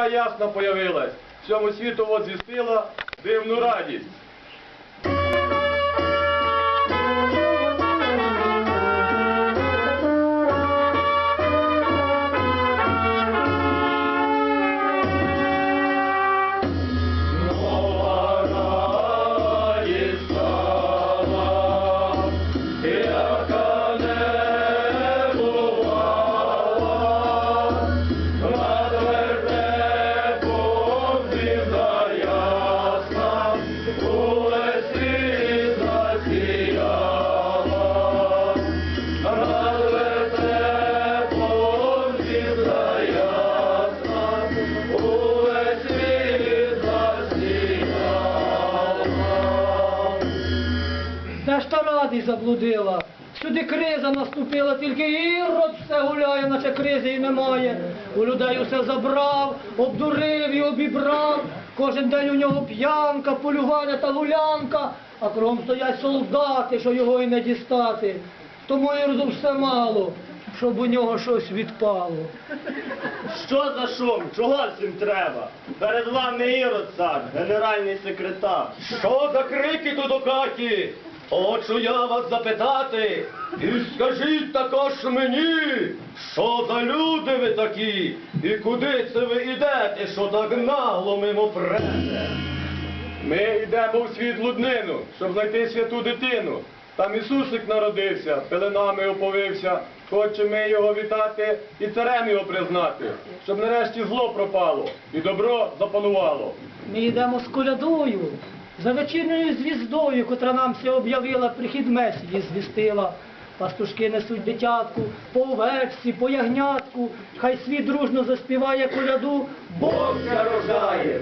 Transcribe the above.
ясна появилась. Всьому світу от звістила дивну радість. Ж заблудила? Сюди криза наступила, тільки ірод все гуляє, наче кризи і немає. У людей усе забрав, обдурив і обібрав. Кожен день у нього п'янка, полювання та гулянка, а кругом стоять солдати, що його і не дістати. Тому іроду все мало, щоб у нього щось відпало. Що за шум? Чого всім треба? Перед вами Ірод цар, генеральний секретар. Що за крики тут у хаті? Хочу я вас запитати, і скажіть також мені, що за люди ви такі, і куди це ви йдете, що так нагло мимо прете? Ми йдемо у світ луднину, щоб знайти святу дитину. Там Ісусик народився, пеленами оповився. Хочемо ми його вітати і царем його признати, щоб нарешті зло пропало і добро запанувало. Ми йдемо з колядою, за вечірньою звіздою, котра нам все об'явила, прихід Месії звістила. Пастушки несуть дитятку, по овечці, по ягнятку, хай світ дружно заспіває коляду, Бог рождає.